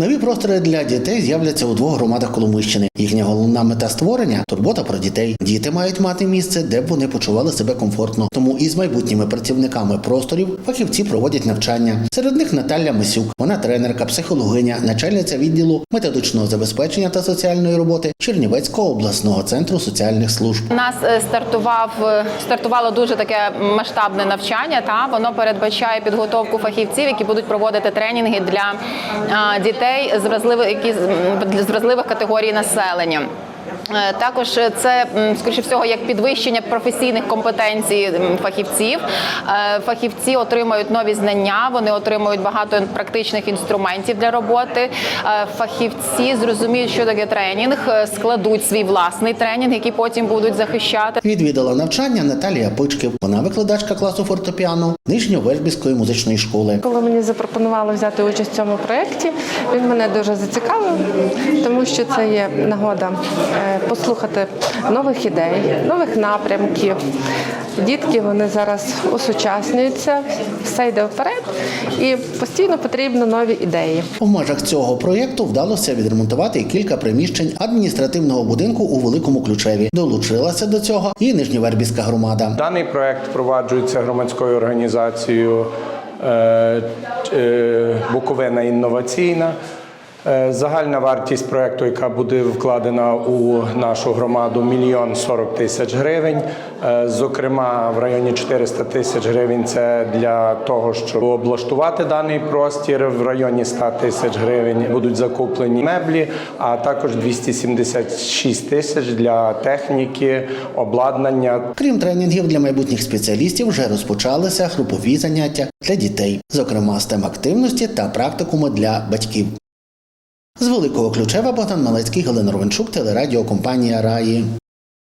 Нові простори для дітей з'являться у двох громадах Коломийщини. Їхня головна мета створення турбота про дітей. Діти мають мати місце, де б вони почували себе комфортно. Тому із майбутніми працівниками просторів фахівці проводять навчання. Серед них Наталя Мисюк. Вона тренерка, психологиня, начальниця відділу методичного забезпечення та соціальної роботи Чернівецького обласного центру соціальних служб. У нас е, стартував е, стартувало дуже таке масштабне навчання. Та воно передбачає підготовку фахівців, які будуть проводити тренінги для а, дітей з вразливих які з вразливих категорій населення. Е, Також це скоріше всього як підвищення професійних компетенцій фахівців. Е, Фахівці отримують нові знання, вони отримують багато практичних інструментів для роботи. Е, Фахівці зрозуміють, що таке тренінг, складуть свій власний тренінг, який потім будуть захищати. Відвідала навчання Наталія Пичків. Вона викладачка класу фортепіано Нижньовельбівської музичної школи. Коли мені запропонували взяти участь в цьому проєкті, він мене дуже зацікавив, тому що це є нагода послухати нових ідей, нових напрямків. Дітки вони зараз осучаснюються, все йде вперед, і постійно потрібно нові ідеї. В межах цього проєкту вдалося відремонтувати кілька приміщень адміністративного будинку у Великому Ключеві. Долучилася до цього і Нижньовербівська громада. Даний проект впроваджується громадською організацією е, е, Буковина інноваційна. Е, Загальна вартість проекту, яка буде вкладена у нашу громаду, мільйон сорок тисяч гривень. Е, Зокрема, в районі 400 тисяч гривень це для того, щоб облаштувати даний простір. В районі 100 тисяч гривень будуть закуплені меблі, а також 276 тисяч для техніки, обладнання Крім тренінгів для майбутніх спеціалістів, вже розпочалися групові заняття для дітей, зокрема STEM активності та практикуми для батьків. З Великого Ключева Богдан Малецький, Галина Ровенчук, телерадіокомпанія Раї.